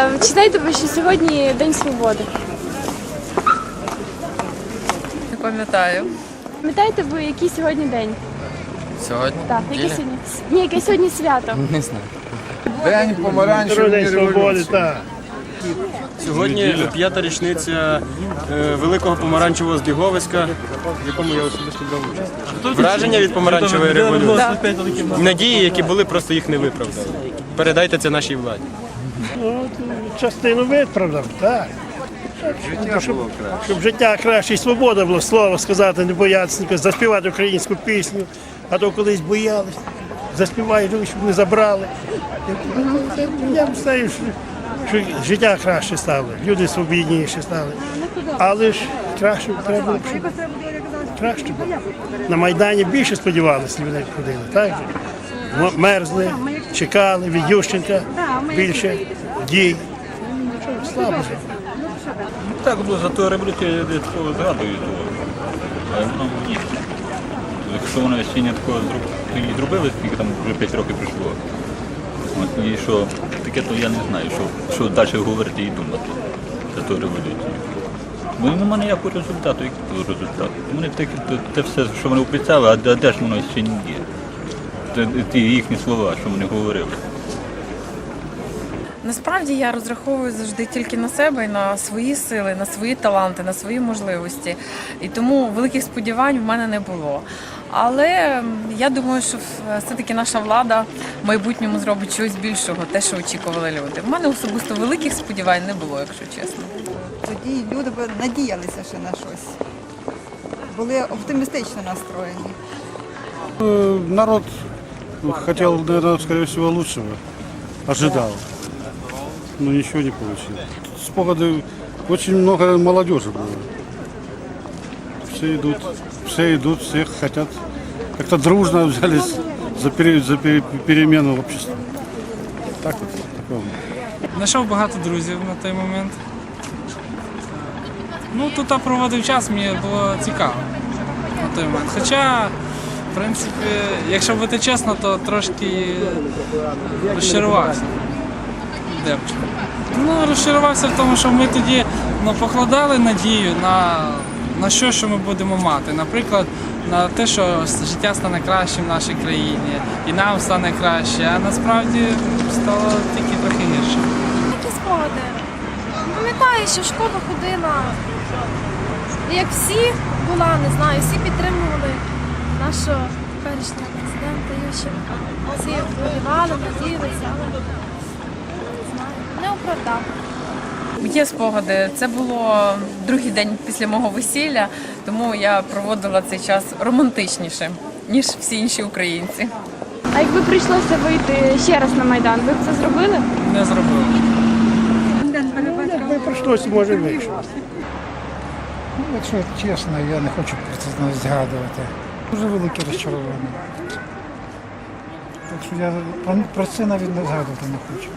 Е, Чи що сьогодні День свободи? Не пам'ятаю. Пам'ятаєте ви, який сьогодні день? Сьогодні? Так, яке сьогодні? Ні, яке сьогодні свято? Не знаю. День помаранчевої День свободи, революції. так. Сьогодні п'ята річниця е, великого помаранчевого збіговиська, в якому я особисто брав участь. Враження від помаранчевої революції. Надії, які були, просто їх не виправдали. Передайте це нашій владі. Ну, частину виправдав, так. щоб, щоб життя краще і свобода була, слово сказати, не боятися, заспівати українську пісню, а то колись боялись. Заспівають, щоб не забрали. Ну, Я вважаю, що, що життя краще стало, люди свобідніші стали. Але ж краще треба, було, щоб краще було. На Майдані більше сподівалися людей ходили, так Мерзли, чекали від Ющенка більше дій. Що, Слабо. Так, ну, за ту революцію я такого згадую того. Але воно ні. Якщо воно ще не такого і зробили, скільки там вже 5 років пройшло. От, і що таке, то я не знаю, що, що далі говорити і думати за ту революцію. Бо нема ніякого результату, який то результат. Вони такі, то, те все, що вони обіцяли, а де, де ж воно ще не є. Ті їхні слова, що вони говорили. Насправді я розраховую завжди тільки на себе і на свої сили, на свої таланти, на свої можливості. І тому великих сподівань в мене не було. Але я думаю, що все-таки наша влада в майбутньому зробить щось більшого, те, що очікували люди. В мене особисто великих сподівань не було, якщо чесно. Тоді люди б надіялися ще на щось. Були оптимістично настроєні. Народ хотел, наверное, скорее всего, лучшего. Ожидал. Но ничего не получилось. С погоды очень много молодежи было. Все идут, все идут, всех хотят. Как-то дружно взялись за, пере- за пере- перемену общества. Так вот, такое. Знайшов багато друзів на той момент. Ну, тут проводив час, мені було цікаво на той момент. Хоча, в принципі, якщо бути чесно, то трошки розчарувався. Дебче. Ну, розчарувався в тому, що ми тоді ну, покладали надію на, на що, що ми будемо мати. Наприклад, на те, що життя стане кращим в нашій країні, і нам стане краще, а насправді стало тільки трохи гірше. Які спогади? Пам'ятаю, що в ходила. Як всі була, не знаю, всі підтримували нашого теперішнього президента Ющенка. Всі вболівали, надіялися, але не знаю, не оправдав. Є спогади. Це було другий день після мого весілля, тому я проводила цей час романтичніше, ніж всі інші українці. А якби прийшлося вийти ще раз на Майдан, ви б це зробили? Не зробив. Якби прийшлося, може вийшло. Ну, якщо чесно, я не хочу про це навіть згадувати. Дуже велике розчарування. Так що я про це навіть не згадувати не хочу.